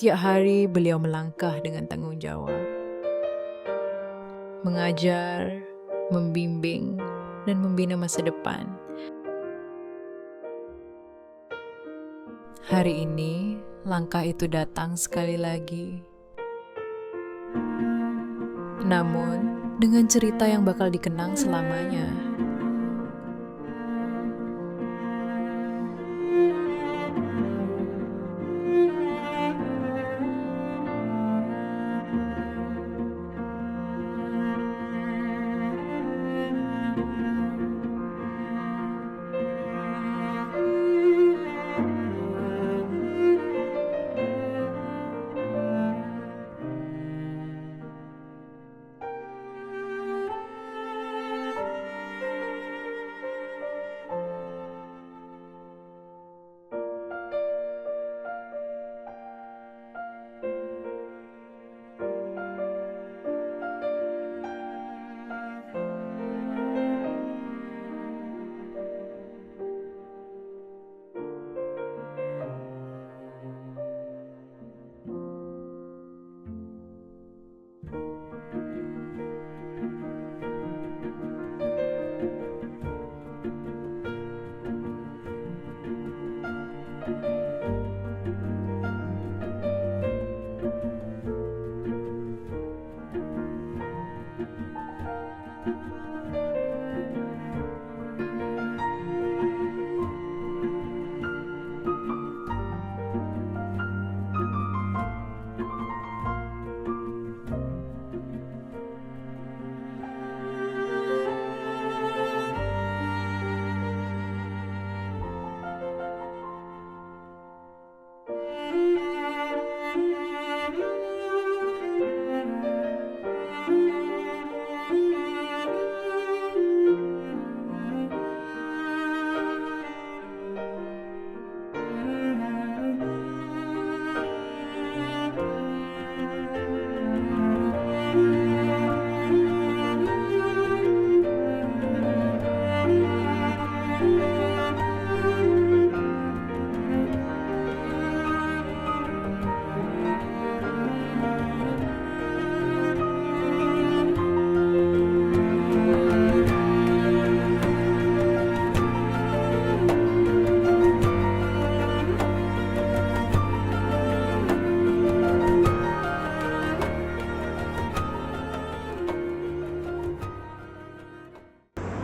Setiap hari beliau melangkah dengan tanggungjawab. Mengajar, membimbing dan membina masa depan. Hari ini, langkah itu datang sekali lagi. Namun, dengan cerita yang bakal dikenang selamanya.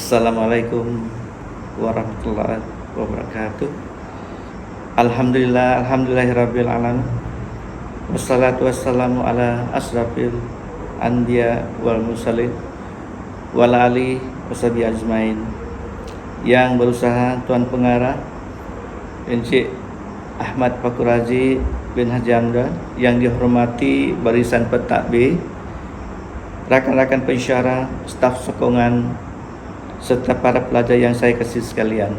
Assalamualaikum warahmatullahi wabarakatuh. Alhamdulillah, alhamdulillahirabbil alamin. Wassalatu wassalamu ala asrafil anbiya wal mursalin wal ali wasabi ajmain. Yang berusaha Tuan Pengarah Encik Ahmad Pakuraji bin Haji Hamdan yang dihormati barisan petak B rakan-rakan pensyarah, staf sokongan serta para pelajar yang saya kasih sekalian.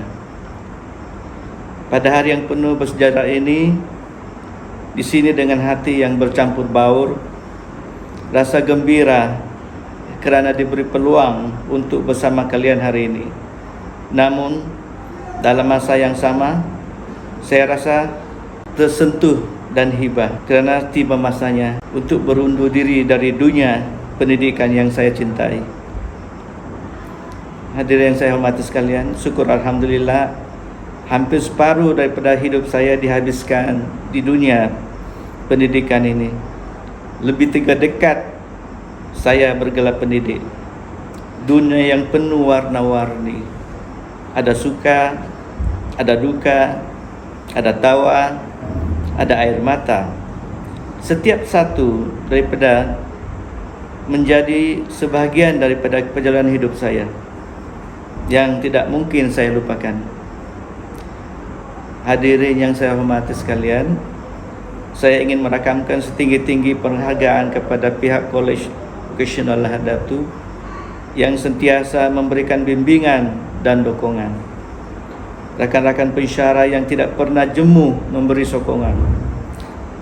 Pada hari yang penuh bersejarah ini, di sini dengan hati yang bercampur baur, rasa gembira kerana diberi peluang untuk bersama kalian hari ini. Namun, dalam masa yang sama, saya rasa tersentuh dan hibah kerana tiba masanya untuk berundur diri dari dunia pendidikan yang saya cintai. Hadirin yang saya hormati sekalian, syukur Alhamdulillah hampir separuh daripada hidup saya dihabiskan di dunia pendidikan ini. Lebih tiga dekat saya bergelar pendidik. Dunia yang penuh warna-warni. Ada suka, ada duka, ada tawa, ada air mata. Setiap satu daripada menjadi sebahagian daripada perjalanan hidup saya yang tidak mungkin saya lupakan. Hadirin yang saya hormati sekalian, saya ingin merakamkan setinggi-tinggi penghargaan kepada pihak College Vocational Hadatu yang sentiasa memberikan bimbingan dan dukungan. Rakan-rakan pensyarah yang tidak pernah jemu memberi sokongan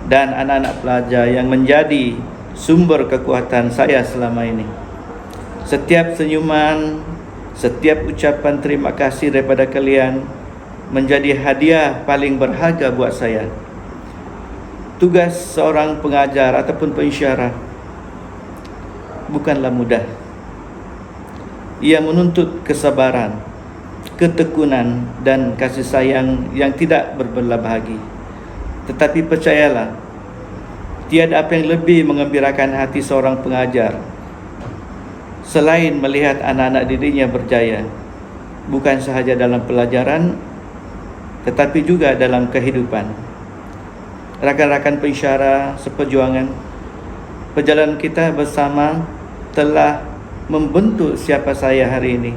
dan anak-anak pelajar yang menjadi sumber kekuatan saya selama ini. Setiap senyuman, setiap ucapan terima kasih daripada kalian menjadi hadiah paling berharga buat saya. tugas seorang pengajar ataupun pensyarah bukanlah mudah. Ia menuntut kesabaran, ketekunan dan kasih sayang yang tidak berbelah bahagi. Tetapi percayalah, tiada apa yang lebih mengembirakan hati seorang pengajar selain melihat anak-anak dirinya berjaya, bukan sahaja dalam pelajaran tetapi juga dalam kehidupan. Rakan-rakan pensyarah seperjuangan, perjalanan kita bersama telah membentuk siapa saya hari ini.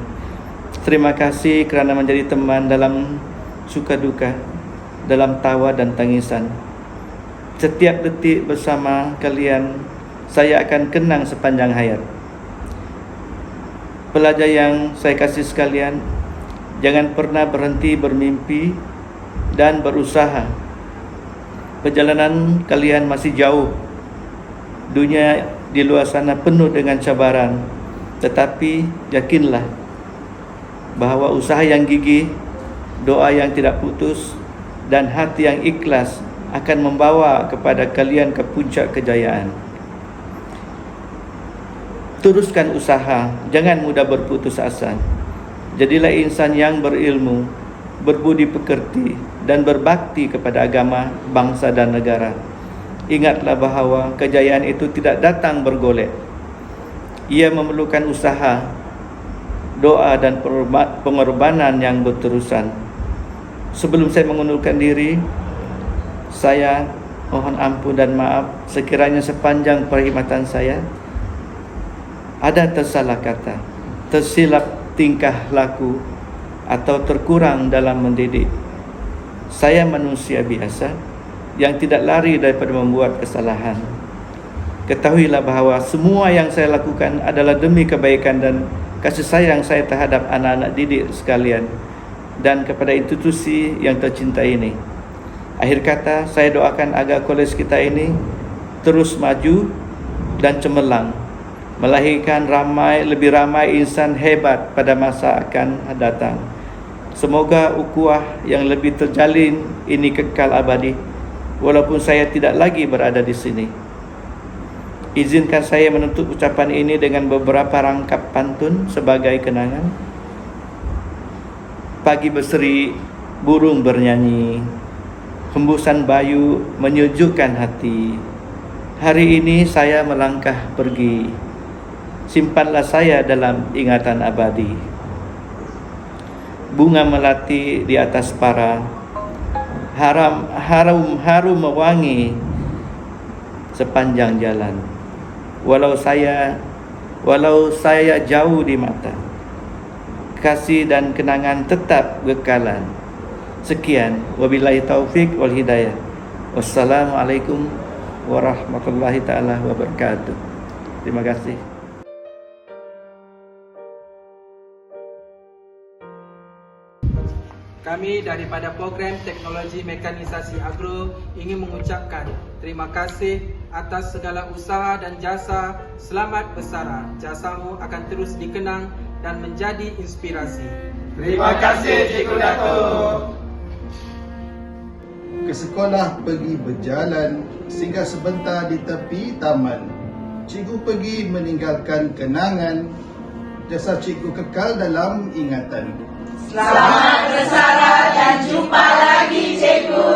Terima kasih kerana menjadi teman dalam suka duka, dalam tawa dan tangisan. Setiap detik bersama kalian, saya akan kenang sepanjang hayat. Pelajar yang saya kasih sekalian, jangan pernah berhenti bermimpi dan berusaha. Perjalanan kalian masih jauh. Dunia di luar sana penuh dengan cabaran tetapi yakinlah bahawa usaha yang gigih, doa yang tidak putus dan hati yang ikhlas akan membawa kepada kalian ke puncak kejayaan. Teruskan usaha, jangan mudah berputus asa. Jadilah insan yang berilmu, berbudi pekerti dan berbakti kepada agama, bangsa dan negara. Ingatlah bahawa kejayaan itu tidak datang bergolek, ia memerlukan usaha, doa dan pengorbanan yang berterusan. Sebelum saya mengundurkan diri, saya mohon ampun dan maaf sekiranya sepanjang perkhidmatan saya ada tersalah kata, tersilap tingkah laku atau terkurang dalam mendidik. Saya manusia biasa yang tidak lari daripada membuat kesalahan. Ketahuilah bahawa semua yang saya lakukan adalah demi kebaikan dan kasih sayang saya terhadap anak-anak didik sekalian dan kepada institusi yang tercinta ini. Akhir kata, saya doakan agar kolej kita ini terus maju dan cemerlang melahirkan ramai lebih ramai insan hebat pada masa akan datang. Semoga ukuah yang lebih terjalin ini kekal abadi walaupun saya tidak lagi berada di sini. Izinkan saya menutup ucapan ini dengan beberapa rangkap pantun sebagai kenangan. Pagi berseri, burung bernyanyi, hembusan bayu menyejukkan hati. Hari ini saya melangkah pergi, simpanlah saya dalam ingatan abadi. Bunga melati di atas para, haram harum harum mewangi sepanjang jalan. Walau saya walau saya jauh di mata. Kasih dan kenangan tetap kekalan sekian. Wabillahi taufik wal hidayah. Wassalamualaikum warahmatullahi taala wabarakatuh. Terima kasih Kami daripada program teknologi mekanisasi agro ingin mengucapkan terima kasih atas segala usaha dan jasa. Selamat bersara. Jasamu akan terus dikenang dan menjadi inspirasi. Terima kasih Cikgu Datuk. Ke sekolah pergi berjalan sehingga sebentar di tepi taman. Cikgu pergi meninggalkan kenangan. Jasa cikgu kekal dalam ingatan. Selamat bersara dan jumpa lagi cikgu.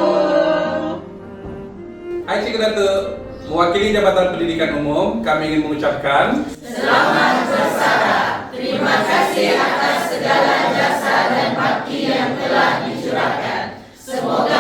Hai Cikgu Datuk, mewakili Jabatan Pendidikan Umum, kami ingin mengucapkan Selamat bersara. Terima kasih atas segala jasa dan bakti yang telah dicurahkan. Semoga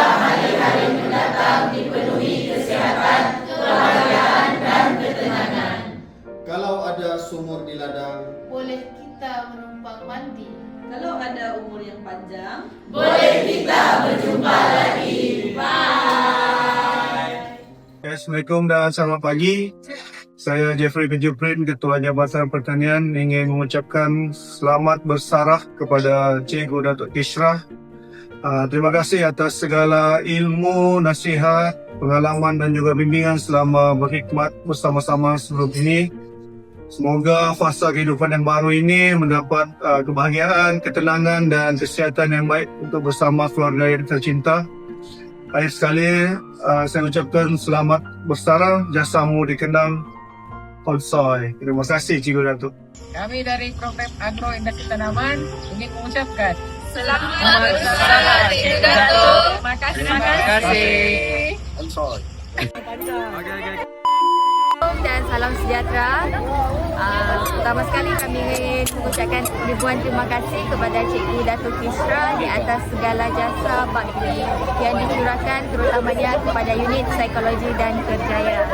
ada sumur di ladang, boleh kita menumpang mandi. Kalau ada umur yang panjang, boleh kita berjumpa lagi. Bye. Assalamualaikum dan selamat pagi. Saya Jeffrey bin Juprin, Ketua Jabatan Pertanian ingin mengucapkan selamat bersarah kepada Cikgu Datuk Kishrah. Uh, terima kasih atas segala ilmu, nasihat, pengalaman dan juga bimbingan selama berkhidmat bersama-sama sebelum ini. Semoga fasa kehidupan yang baru ini mendapat uh, kebahagiaan, ketenangan dan kesihatan yang baik untuk bersama keluarga yang tercinta. Akhir sekali, uh, saya ucapkan selamat bersara jasamu dikenang Onsoi. Terima kasih Cikgu Datuk. Kami dari program Agro Industri Tanaman ingin mengucapkan Selamat bersara Cikgu Datuk. terima kasih. Terima kasih. dan pertama sekali kami ingin mengucapkan ribuan terima kasih kepada Cikgu Datuk Kisra di atas segala jasa bakti yang dicurahkan terutamanya kepada unit psikologi dan kerjaya.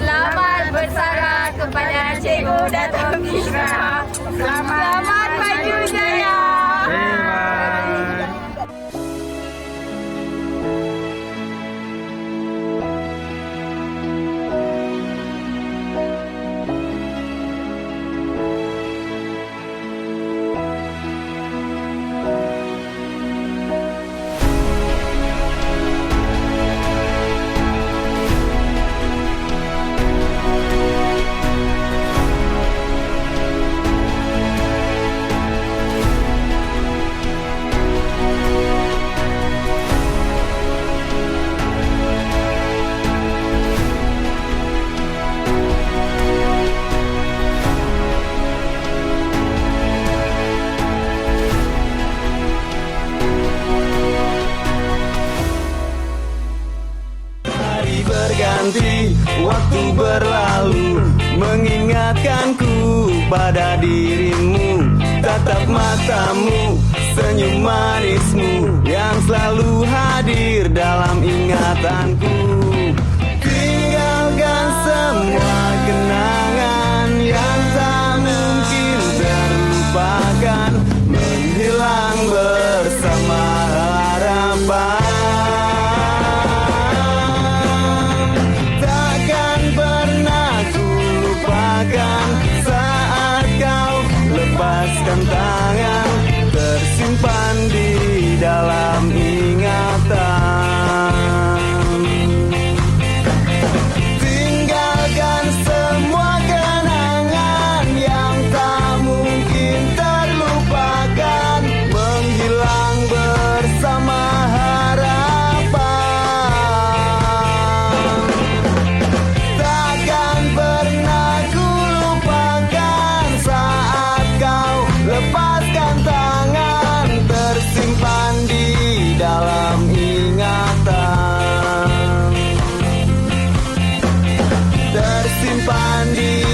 Selamat bersara kepada Cikgu Datuk Kisra. Selamat, Selamat maju berganti, waktu berlalu Mengingatkanku pada dirimu. Tatap matamu, senyum manismu Yang selalu hadir dalam ingatanku. Tinggalkan semua Tersimpan di dalam ingatan.